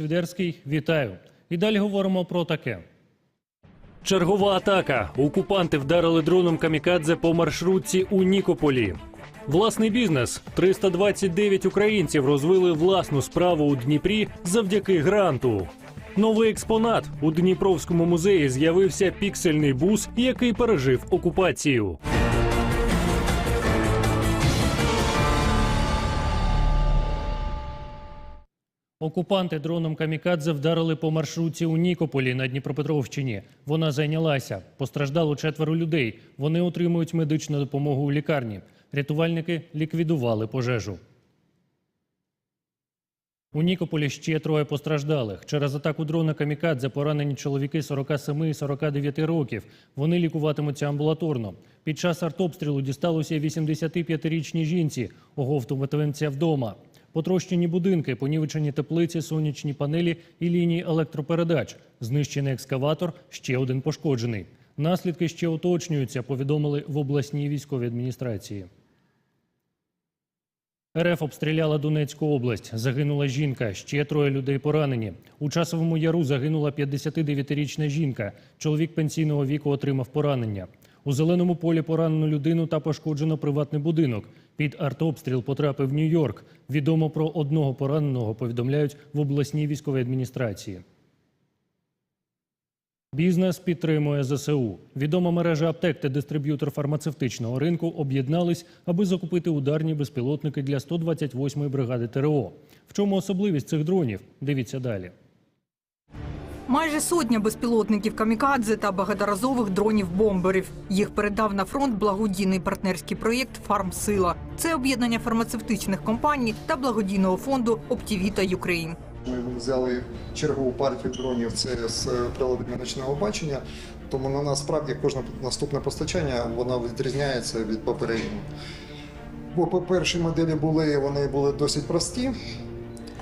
Свідерський. Вітаю. І далі говоримо про таке. Чергова атака. Окупанти вдарили дроном камікадзе по маршрутці у Нікополі. Власний бізнес. 329 українців розвили власну справу у Дніпрі завдяки гранту. Новий експонат у Дніпровському музеї з'явився піксельний бус, який пережив окупацію. Окупанти дроном камікадзе вдарили по маршрутці у Нікополі на Дніпропетровщині. Вона зайнялася. Постраждало четверо людей. Вони отримують медичну допомогу у лікарні. Рятувальники ліквідували пожежу. У Нікополі ще троє постраждалих. Через атаку дрона камікадзе поранені чоловіки 47 і 49 років. Вони лікуватимуться амбулаторно. Під час артобстрілу дісталося 85-річній жінці. Оговтуватиметься вдома. Потрощені будинки, понівечені теплиці, сонячні панелі і лінії електропередач. Знищений екскаватор, ще один пошкоджений. Наслідки ще уточнюються, повідомили в обласній військовій адміністрації. РФ обстріляла Донецьку область. Загинула жінка. Ще троє людей поранені. У часовому яру загинула 59-річна жінка. Чоловік пенсійного віку отримав поранення. У зеленому полі поранено людину та пошкоджено приватний будинок. Під артобстріл потрапив Нью-Йорк. Відомо про одного пораненого. Повідомляють в обласній військовій адміністрації. Бізнес підтримує ЗСУ. Відома мережа аптек та дистриб'ютор фармацевтичного ринку об'єднались, аби закупити ударні безпілотники для 128-ї бригади ТРО. В чому особливість цих дронів? Дивіться далі. Майже сотня безпілотників камікадзе та багаторазових дронів-бомберів. Їх передав на фронт благодійний партнерський проєкт Фармсила. Це об'єднання фармацевтичних компаній та благодійного фонду Оптівіта Юкрейн. Ми взяли чергову партію дронів це з приладами ночного бачення, тому на нас справді кожне наступне постачання воно відрізняється від попереднього. Бо по першій моделі були вони були досить прості,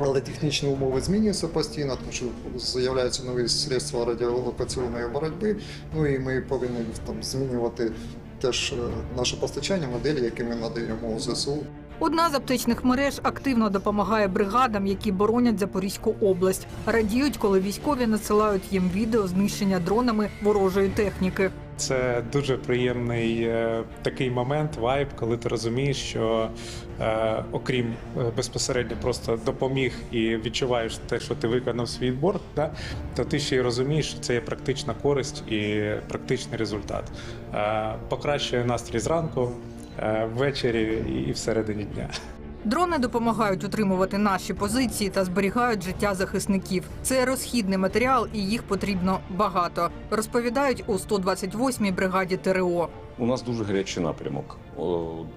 але технічні умови змінюються постійно, тому що з'являються нові средства радіолокаційної боротьби. Ну і ми повинні там змінювати теж е, наше постачання, моделі, які ми надаємо ЗСУ. Одна з аптечних мереж активно допомагає бригадам, які боронять Запорізьку область. Радіють, коли військові надсилають їм відео знищення дронами ворожої техніки. Це дуже приємний е, такий момент, вайб, коли ти розумієш, що е, окрім е, безпосередньо просто допоміг і відчуваєш те, що ти виконав свій відбор, да, то ти ще й розумієш, що це є практична користь і практичний результат. Е, покращує настрій зранку, ввечері і всередині дня. Дрони допомагають утримувати наші позиції та зберігають життя захисників. Це розхідний матеріал, і їх потрібно багато. Розповідають у 128-й бригаді ТРО. У нас дуже гарячий напрямок.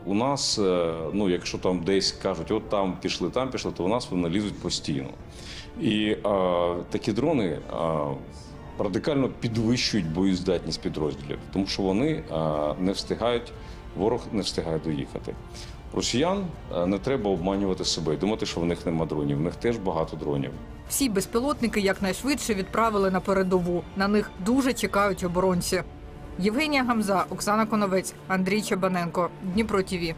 У нас, е, ну якщо там десь кажуть, от там пішли, там пішли, то у нас вони лізуть постійно. І а, такі дрони а, радикально підвищують боєздатність підрозділів, тому що вони а, не встигають, ворог не встигає доїхати. Росіян не треба обманювати себе, і думати, що в них нема дронів. В них теж багато дронів. Всі безпілотники якнайшвидше відправили на передову. На них дуже чекають оборонці. Євгенія Гамза, Оксана Коновець, Андрій Чебаненко, Дніпро ТІВІ.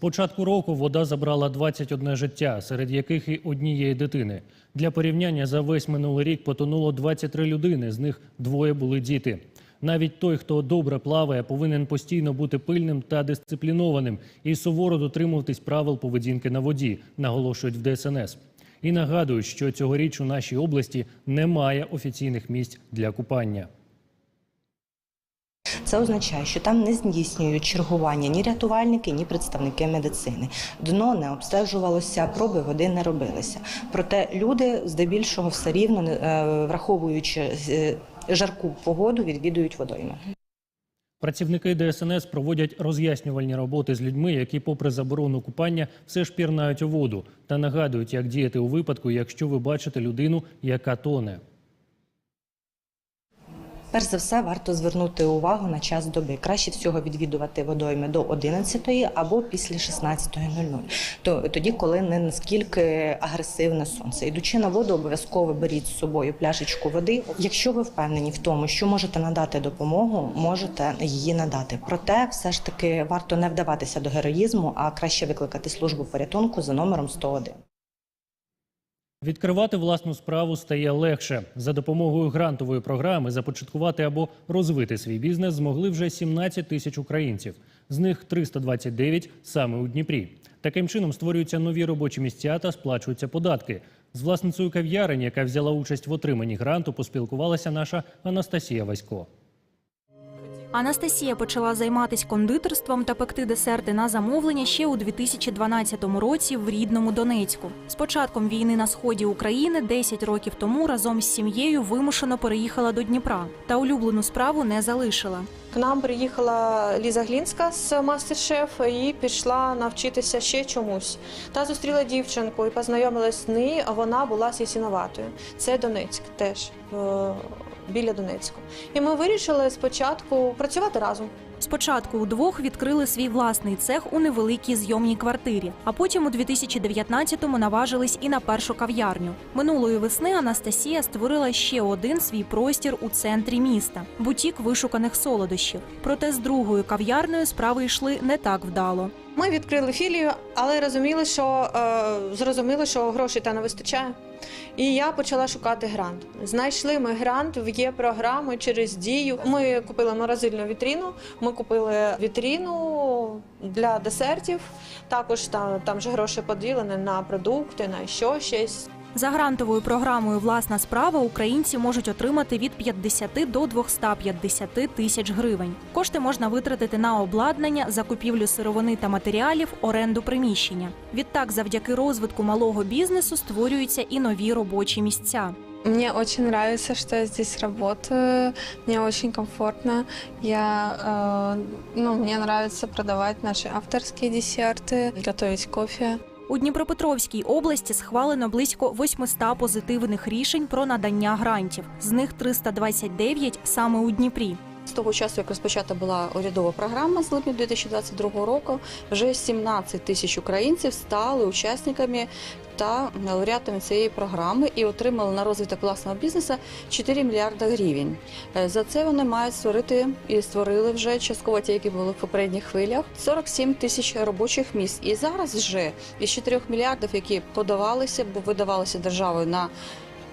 Початку року вода забрала 21 життя, серед яких і однієї дитини. Для порівняння за весь минулий рік потонуло 23 людини, з них двоє були діти. Навіть той, хто добре плаває, повинен постійно бути пильним та дисциплінованим і суворо дотримуватись правил поведінки на воді, наголошують в ДСНС. І нагадують, що цьогоріч у нашій області немає офіційних місць для купання. Це означає, що там не здійснюють чергування ні рятувальники, ні представники медицини. Дно не обстежувалося, проби води не робилися. Проте люди здебільшого все рівно, е, враховуючи е, жарку погоду, відвідують водойми. Працівники ДСНС проводять роз'яснювальні роботи з людьми, які, попри заборону купання, все ж пірнають у воду та нагадують, як діяти у випадку, якщо ви бачите людину, яка тоне. Перш за все, варто звернути увагу на час доби. Краще всього відвідувати водойми до 11 або після 16.00. То тоді, коли не наскільки агресивне сонце. Ідучи на воду, обов'язково беріть з собою пляшечку води. Якщо ви впевнені в тому, що можете надати допомогу, можете її надати. Проте, все ж таки, варто не вдаватися до героїзму, а краще викликати службу порятунку за номером 101. Відкривати власну справу стає легше. За допомогою грантової програми започаткувати або розвити свій бізнес змогли вже 17 тисяч українців. З них 329 саме у Дніпрі. Таким чином створюються нові робочі місця та сплачуються податки. З власницею кав'ярень, яка взяла участь в отриманні гранту, поспілкувалася наша Анастасія Васько. Анастасія почала займатися кондитерством та пекти десерти на замовлення ще у 2012 році в рідному Донецьку. З початком війни на сході України 10 років тому разом з сім'єю вимушено переїхала до Дніпра та улюблену справу не залишила. К нам приїхала Ліза Глінська з мастер-шеф і пішла навчитися ще чомусь. Та зустріла дівчинку і познайомилась з нею, а вона була з Ясіноватою. Це Донецьк теж е, біля Донецьку. І ми вирішили спочатку працювати разом. Спочатку удвох відкрили свій власний цех у невеликій зйомній квартирі, а потім у 2019-му наважились і на першу кав'ярню. Минулої весни Анастасія створила ще один свій простір у центрі міста бутік вишуканих солодощів. Проте з другою кав'ярнею справи йшли не так вдало. Ми відкрили філію, але розуміли, що е, зрозуміли, що грошей та не вистачає. І я почала шукати грант. Знайшли ми грант в є програми через дію. Ми купили морозильну вітріну. Ми купили вітріну для десертів. Також там, там же гроші поділені на продукти, на що щось. За грантовою програмою Власна справа українці можуть отримати від 50 до 250 тисяч гривень. Кошти можна витратити на обладнання, закупівлю сировини та матеріалів, оренду приміщення. Відтак, завдяки розвитку малого бізнесу створюються і нові робочі місця. Мне очень нравится, что я здесь работаю. Мне очень комфортно. Я, э, ну, мне нравится продавать наши авторские десерты, готовить кофе. У Дніпропетровській області схвалено близько 800 позитивних рішень про надання грантів. З них 329 саме у Дніпрі. З того часу, як розпочата була урядова програма з липня 2022 року, вже 17 тисяч українців стали учасниками та лауреатами цієї програми і отримали на розвиток власного бізнесу 4 мільярда гривень. Е, За це вони мають створити і створили вже частково ті, які були в попередніх хвилях, 47 тисяч робочих місць. І зараз вже із 4 мільярдів, які подавалися, бо видавалися державою на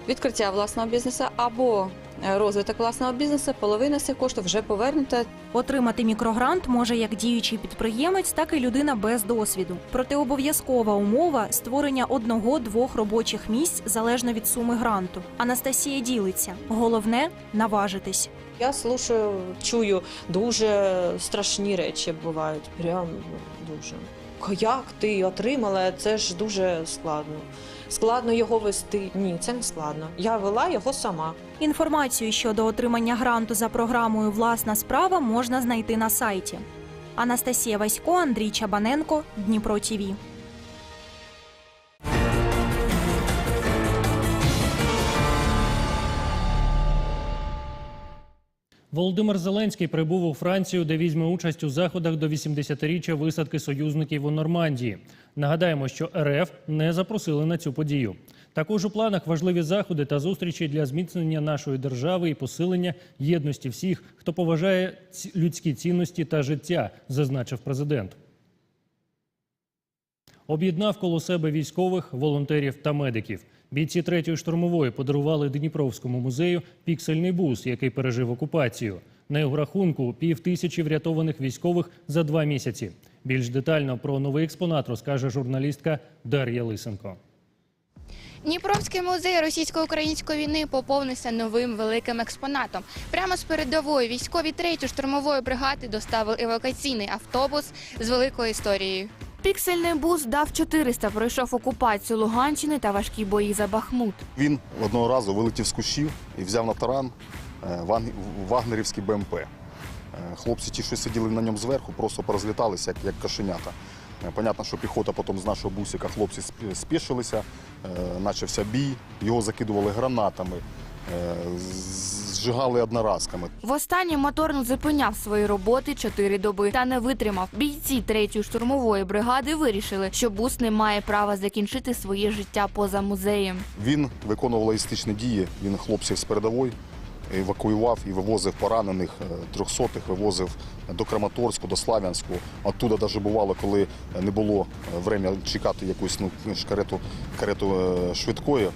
відкриття власного бізнесу або е, розвиток власного бізнесу, половина цих коштів вже повернута Отримати мікрогрант може як діючий підприємець, так і людина без досвіду. Проте обов'язкова умова створення одного-двох робочих місць залежно від суми гранту. Анастасія ділиться. Головне наважитись. Я слушаю, чую дуже страшні речі бувають. Прям дуже. Як ти отримала? Це ж дуже складно. Складно його вести. Ні, це не складно. Я вела його сама. Інформацію щодо отримання гранту за програмою Власна справа можна знайти на сайті. Анастасія Васько, Андрій Чабаненко, Дніпро ТІВІ. Володимир Зеленський прибув у Францію, де візьме участь у заходах до 80-річчя висадки союзників у Нормандії. Нагадаємо, що РФ не запросили на цю подію. Також у планах важливі заходи та зустрічі для зміцнення нашої держави і посилення єдності всіх, хто поважає людські цінності та життя, зазначив президент. Об'єднав коло себе військових, волонтерів та медиків. Бійці третьої штурмової подарували Дніпровському музею піксельний бус, який пережив окупацію. На його рахунку пів тисячі врятованих військових за два місяці. Більш детально про новий експонат розкаже журналістка Дар'я Лисенко. Дніпровський музей російсько-української війни поповнився новим великим експонатом. Прямо з передової військові третьої штурмової бригади доставили евакуаційний автобус з великою історією. Піксельний бус дав 400, пройшов окупацію Луганщини та важкі бої за Бахмут. Він одного разу вилетів з кущів і взяв на таран е, вагнерівський БМП. Е, Хлопці, ті, що сиділи на ньому зверху, просто порозліталися, як, кошенята. Е, Понятно, що піхота потім з нашого бусика хлопці сп- спішилися, почався бій, його закидували гранатами, зжигали одноразками. Востаннє мотор не зупиняв свої роботи чотири доби та не витримав. Бійці третьої штурмової бригади вирішили, що бус не має права закінчити своє життя поза музеєм. Він виконував логістичні дії, він хлопців з передової евакуював і вивозив поранених е, трьохсотих, вивозив до Краматорську, до Славянську. Оттуда навіть бувало, коли не було е, время чекати якусь ну, карету, карету е, швидкої,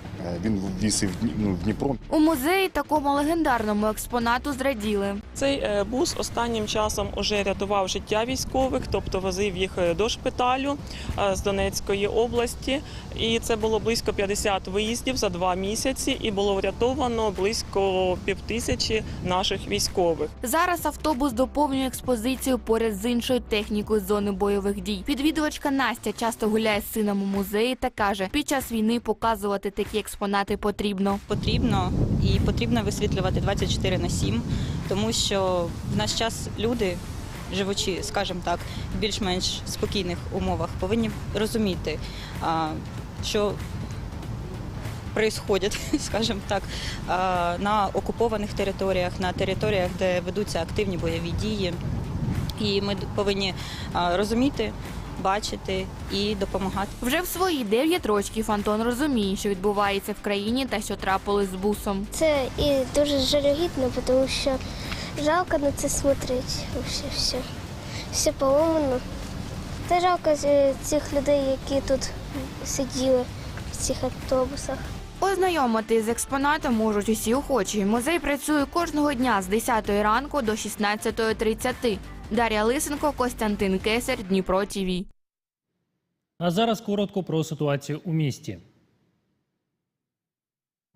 він віз і в ну, в Дніпро. У музеї такому легендарному експонату зраділи. Цей бус останнім часом уже рятував життя військових, тобто возив їх до шпиталю з Донецької області. І це було близько 50 виїздів за два місяці, і було врятовано близько півтисячі наших військових. Зараз автобус доповнює експозицію поряд з іншою технікою зони бойових дій. Відвідувачка Настя часто гуляє з сином у музеї та каже, під час війни показувати такі експонати потрібно. потрібно і потрібно висвітлювати 24 на 7, тому що в наш час люди, живучи, скажімо так, в більш-менш спокійних умовах, повинні розуміти, що происходять, скажімо так, на окупованих територіях, на територіях, де ведуться активні бойові дії. І ми повинні розуміти, бачити і допомагати. Вже в свої 9 років Антон розуміє, що відбувається в країні та що трапилось з бусом. Це і дуже жалюгідно, тому що жалко на це смотреть. Все, все. Все поломано. Та жалко е, цих людей, які тут сиділи в цих автобусах. Ознайомити з експонатом можуть усі охочі. Музей працює кожного дня з 10 ранку до 16.30. Дар'я Лисенко, Костянтин Кесар, Дніпро ТІВІ. А зараз коротко про ситуацію у місті.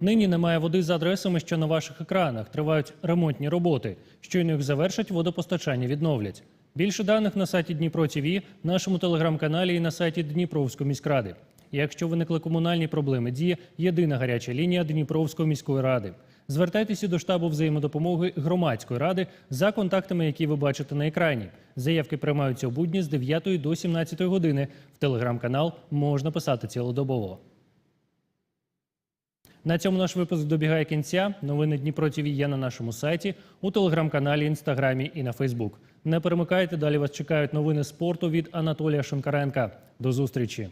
Нині немає води за адресами, що на ваших екранах. Тривають ремонтні роботи. Щойно їх завершать, водопостачання відновлять. Більше даних на сайті Дніпро ТІВІ, нашому телеграм-каналі і на сайті Дніпровської міськради. Якщо виникли комунальні проблеми, діє єдина гаряча лінія Дніпровської міської ради. Звертайтеся до штабу взаємодопомоги громадської ради за контактами, які ви бачите на екрані. Заявки приймаються у будні з 9 до 17 години. В телеграм-канал можна писати цілодобово. На цьому наш випуск добігає кінця. Новини Дніпро ТВ є на нашому сайті, у телеграм-каналі, інстаграмі і на Фейсбук. Не перемикайте, далі вас чекають новини спорту від Анатолія Шинкаренка. До зустрічі!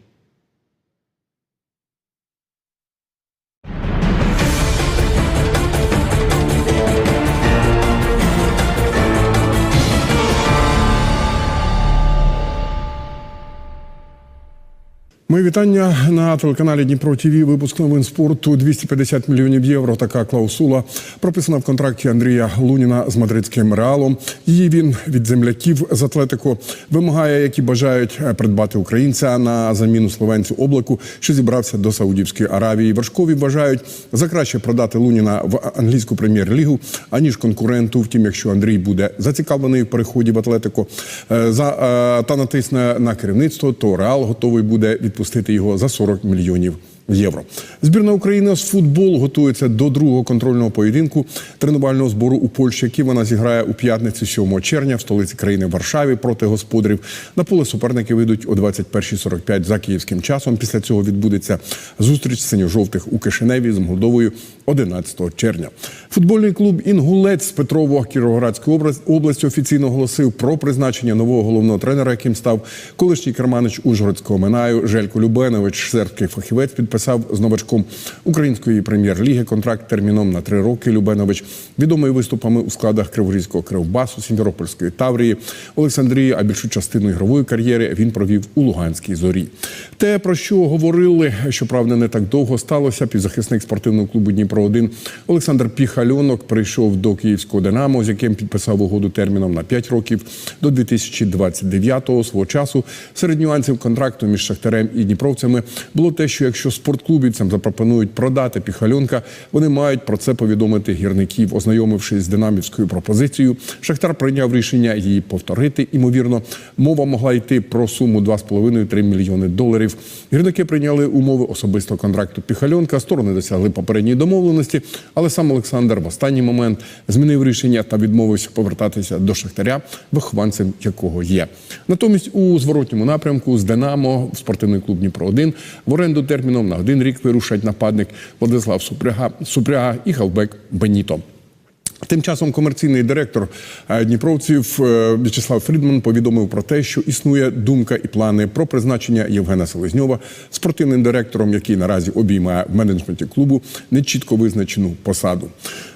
Мої вітання на телеканалі Дніпро ТВ. Випуск новин спорту 250 мільйонів євро. Така клаусула прописана в контракті Андрія Луніна з мадридським реалом. Її він від земляків з Атлетико вимагає, які бажають придбати українця на заміну словенцю облаку, що зібрався до Саудівської Аравії. Вершкові вважають за краще продати Луніна в англійську прем'єр-лігу аніж конкуренту. Втім, якщо Андрій буде зацікавлений в переході в Атлетико е, за е, та натисне на керівництво, то Реал готовий буде відпустити його за 40 мільйонів євро. Збірна України з футболу готується до другого контрольного поєдинку тренувального збору у Польщі, який вона зіграє у п'ятницю 7 червня в столиці країни Варшаві проти господарів. На поле суперники вийдуть о 21.45 за київським часом. Після цього відбудеться зустріч синьо-жовтих у Кишиневі з Молдовою 11 червня. Футбольний клуб Інгулець Петрово Кіровоградської області офіційно оголосив про призначення нового головного тренера, яким став колишній керманич Ужгородського Минаю Желько Любенович. Сербський фахівець підписав з новачком української прем'єр-ліги контракт терміном на три роки. Любенович відомий виступами у складах Криворізького Кривбасу, Сімферопольської Таврії, Олександрії, а більшу частину ігрової кар'єри він провів у Луганській зорі. Те, про що говорили, щоправда, не так довго сталося. Півзахисник спортивного клубу Дніпро 1 Олександр Піхальонок прийшов до київського Динамо, з яким підписав угоду терміном на 5 років до 2029-го. Свого часу серед нюансів контракту між Шахтарем і Дніпровцями було те, що якщо спортклубівцям запропонують продати Піхальонка, вони мають про це повідомити гірників. Ознайомившись з динамівською пропозицією, Шахтар прийняв рішення її повторити. Імовірно, мова могла йти про суму 2,5-3 мільйони доларів. Гірники прийняли умови особистого контракту Піхальонка. Сторони досягли попередньої домовленості, але сам Олександр в останній момент змінив рішення та відмовився повертатися до Шахтаря, вихованцем якого є. Натомість у зворотньому напрямку з Динамо в спортивний клуб Дніпро 1 в оренду терміном на один рік вирушать нападник Владислав Супряга, Супряга і Халбек Беніто. Тим часом комерційний директор е, Дніпровців е, В'ячеслав Фрідман повідомив про те, що існує думка і плани про призначення Євгена Селезньова спортивним директором, який наразі обіймає в менеджменті клубу нечітко визначену посаду.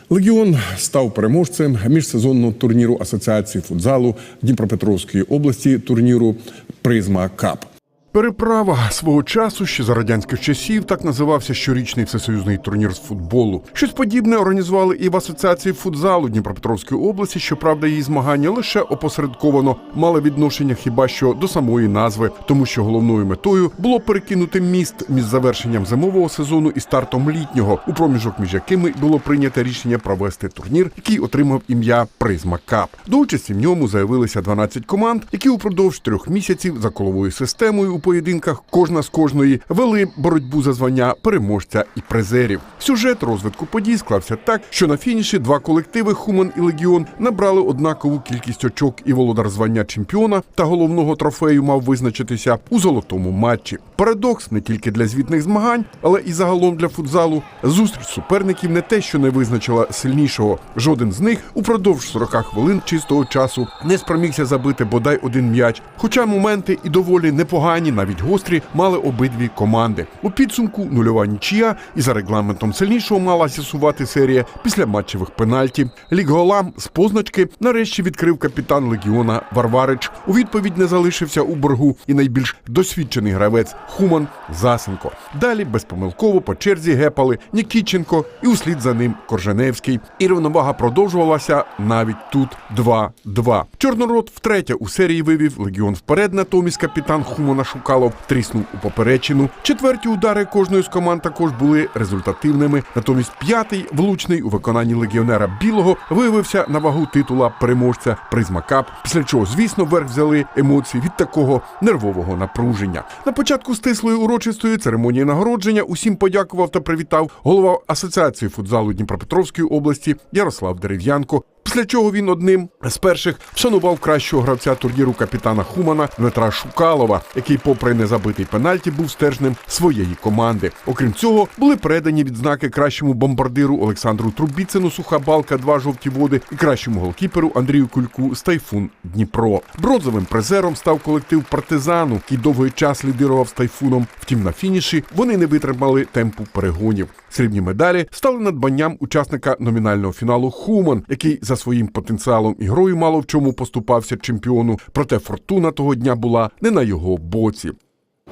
Легіон став переможцем міжсезонного турніру Асоціації футзалу Дніпропетровської області турніру Призма Кап. Переправа свого часу ще за радянських часів так називався щорічний всесоюзний турнір з футболу. Щось подібне організували і в асоціації футзалу Дніпропетровської області. Щоправда, її змагання лише опосередковано мали відношення хіба що до самої назви, тому що головною метою було перекинути міст між завершенням зимового сезону і стартом літнього, у проміжок між якими було прийнято рішення провести турнір, який отримав ім'я Призма Кап. До участі в ньому заявилися 12 команд, які упродовж трьох місяців за коловою системою поєдинках кожна з кожної вели боротьбу за звання переможця і призерів. Сюжет розвитку подій склався так, що на фініші два колективи Хуман і Легіон набрали однакову кількість очок, і володар звання чемпіона та головного трофею мав визначитися у золотому матчі. Парадокс не тільки для звітних змагань, але і загалом для футзалу. Зустріч суперників не те, що не визначила сильнішого. Жоден з них упродовж 40 хвилин чистого часу не спромігся забити бодай один м'яч. Хоча моменти і доволі непогані, навіть гострі, мали обидві команди. У підсумку нульова нічия, і за регламентом сильнішого мала з'ясувати серія після матчевих пенальті. Лік голам з позначки нарешті відкрив капітан легіона Варварич. У відповідь не залишився у боргу і найбільш досвідчений гравець Хуман Засенко. Далі безпомилково по черзі гепали Нікіченко і услід за ним Корженевський. І рівновага продовжувалася навіть тут 2-2. Чорнород втретє у серії вивів легіон вперед. Натомість капітан Хумана Шукалов тріснув у поперечину. Четверті удари кожної з команд також були результативними. Натомість п'ятий влучний у виконанні легіонера білого виявився на вагу титула переможця Призма Кап. Після чого, звісно, верх взяли емоції від такого нервового напруження. На початку стислої урочистої церемонії нагородження усім подякував та привітав голова асоціації футзалу Дніпропетровської області Ярослав Дерев'янко. Після чого він одним з перших вшанував кращого гравця турніру капітана Хумана Дмитра Шукалова, який, попри незабитий пенальті, був стержнем своєї команди. Окрім цього, були передані відзнаки кращому бомбардиру Олександру Трубіцину Суха балка, два жовті води і кращому голкіперу Андрію Кульку з Тайфун Дніпро. Бронзовим призером став колектив партизану, який довгий час лідирував з тайфуном. Втім, на фініші вони не витримали темпу перегонів. Срібні медалі стали надбанням учасника номінального фіналу Хуман, який за своїм потенціалом і грою мало в чому поступався чемпіону. Проте фортуна того дня була не на його боці.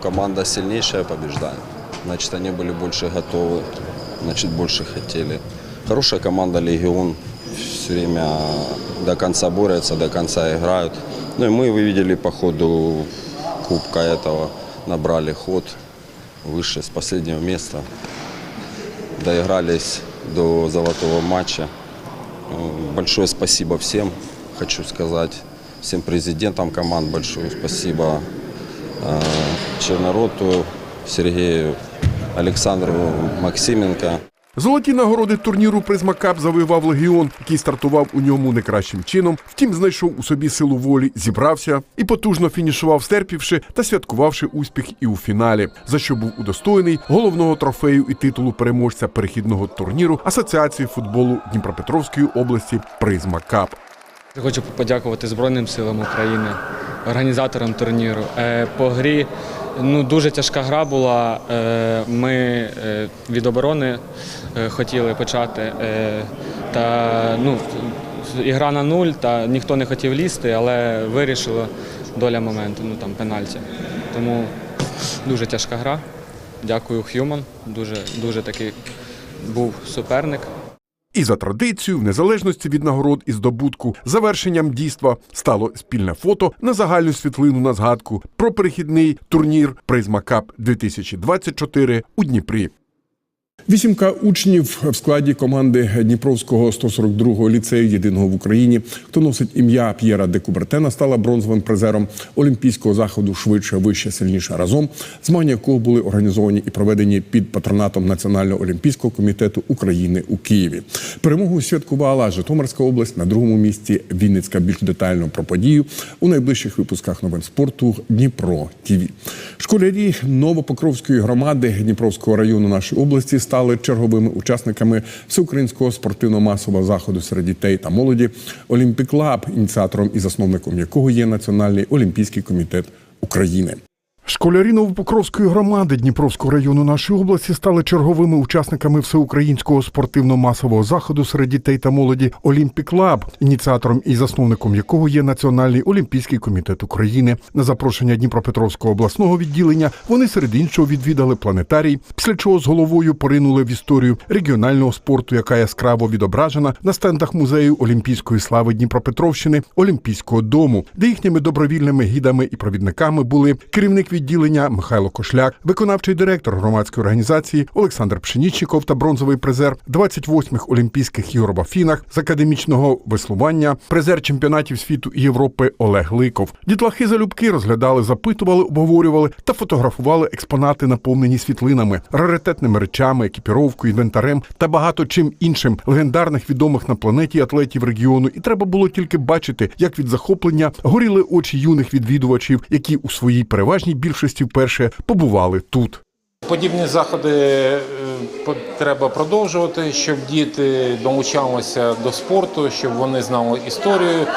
Команда сильнейшая побеждает. Значит, они были больше готовы, значит, больше хотели. Хорошая команда «Легион» все время до конца борются, до конца играют. Ну и мы, вы видели, по ходу кубка этого набрали ход выше с последнего места. Доигрались до золотого матча. Ну, Большое спасибо всем, хочу сказать, всем президентам команд большое спасибо. Э, Чернороту, Сергею, Александру Максименко. Золоті нагороди турніру Призма Кап завоював легіон, який стартував у ньому не кращим чином. Втім, знайшов у собі силу волі, зібрався і потужно фінішував, стерпівши та святкувавши успіх і у фіналі, за що був удостоєний головного трофею і титулу переможця перехідного турніру Асоціації футболу Дніпропетровської області Призма Кап. Хочу подякувати Збройним силам України, організаторам турніру. Е, По грі ну, дуже тяжка гра була. Е, Ми е, від оборони е, хотіли почати. Та ну, ігра на нуль, та ніхто не хотів лізти, але вирішила доля моменту, ну там пенальті. Тому дуже тяжка гра. Дякую, Х'юман. Дуже, дуже такий був суперник. І за традицією, в незалежності від нагород і здобутку, завершенням дійства стало спільне фото на загальну світлину на згадку про перехідний турнір Призма Кап 2024 у Дніпрі. Вісімка учнів в складі команди Дніпровського 142-го ліцею єдиного в Україні, хто носить ім'я П'єра де Кубертена, стала бронзовим призером олімпійського заходу швидше, вище, сильніше разом, змагання якого були організовані і проведені під патронатом Національного олімпійського комітету України у Києві. Перемогу святкувала Житомирська область на другому місці. Вінницька більш детально про подію у найближчих випусках новин спорту Дніпро ТІВІ. Школярі Новопокровської громади Дніпровського району нашої області стали черговими учасниками всеукраїнського спортивно-масового заходу серед дітей та молоді Олімпіклаб, ініціатором і засновником якого є Національний олімпійський комітет України. Школярі Новопокровської громади Дніпровського району нашої області стали черговими учасниками всеукраїнського спортивно-масового заходу серед дітей та молоді Олімпік Лаб, ініціатором і засновником якого є Національний олімпійський комітет України. На запрошення Дніпропетровського обласного відділення вони серед іншого відвідали планетарій, після чого з головою поринули в історію регіонального спорту, яка яскраво відображена на стендах музею Олімпійської слави Дніпропетровщини Олімпійського дому, де їхніми добровільними гідами і провідниками були керівник відділення Михайло Кошляк, виконавчий директор громадської організації Олександр Пшенічников та бронзовий призер 28-х Олімпійських ігор в Афінах з академічного веслування, призер чемпіонатів світу і Європи Олег Ликов. Дітлахи залюбки розглядали, запитували, обговорювали та фотографували експонати, наповнені світлинами, раритетними речами, екіпіровкою, інвентарем та багато чим іншим легендарних відомих на планеті атлетів регіону. І треба було тільки бачити, як від захоплення горіли очі юних відвідувачів, які у своїй переважній більшості вперше побували тут. Подібні заходи е, треба продовжувати, щоб діти долучалися до спорту, щоб вони знали історію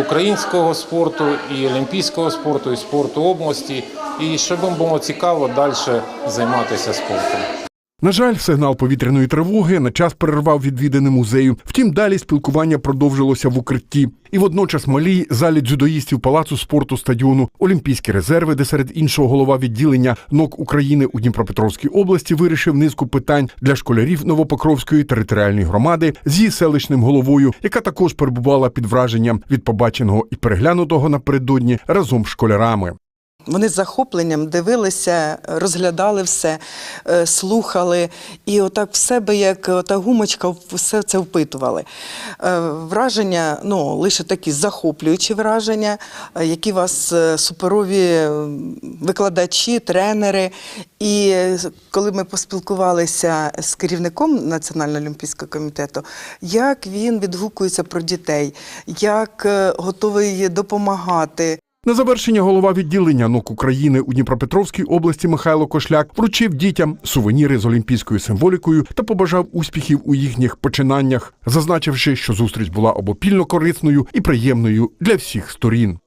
українського спорту, і олімпійського спорту, і спорту області, і щоб їм було цікаво далі займатися спортом. На жаль, сигнал повітряної тривоги на час перервав відвідини музею. Втім, далі спілкування продовжилося в укритті. І водночас малій залі дзюдоїстів палацу спорту стадіону Олімпійські резерви, де серед іншого голова відділення НОК України у Дніпропетровській області вирішив низку питань для школярів Новопокровської територіальної громади з селищним головою, яка також перебувала під враженням від побаченого і переглянутого напередодні разом з школярами. Вони з захопленням дивилися, розглядали все, е, слухали, і отак в себе, як ота гумочка, все це впитували. Е, Враження, ну, лише такі захоплюючі враження, е, які вас суперові викладачі, тренери. І коли ми поспілкувалися з керівником Національного олімпійського комітету, як він відгукується про дітей, як готовий допомагати. На завершення голова відділення НОК України у Дніпропетровській області Михайло Кошляк вручив дітям сувеніри з олімпійською символікою та побажав успіхів у їхніх починаннях, зазначивши, що зустріч була обопільно корисною і приємною для всіх сторін.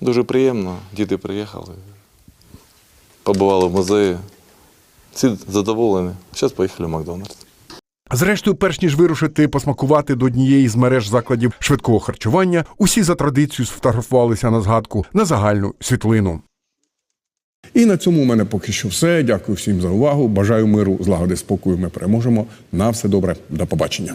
Дуже приємно, діти приїхали, побували в музеї. Всі задоволені. Зараз поїхали в Макдональдс. Зрештою, перш ніж вирушити посмакувати до однієї з мереж закладів швидкого харчування, усі за традицією сфотографувалися на згадку на загальну світлину. І на цьому у мене поки що все. Дякую всім за увагу. Бажаю миру, злагоди, спокою. Ми переможемо. На все добре. До побачення.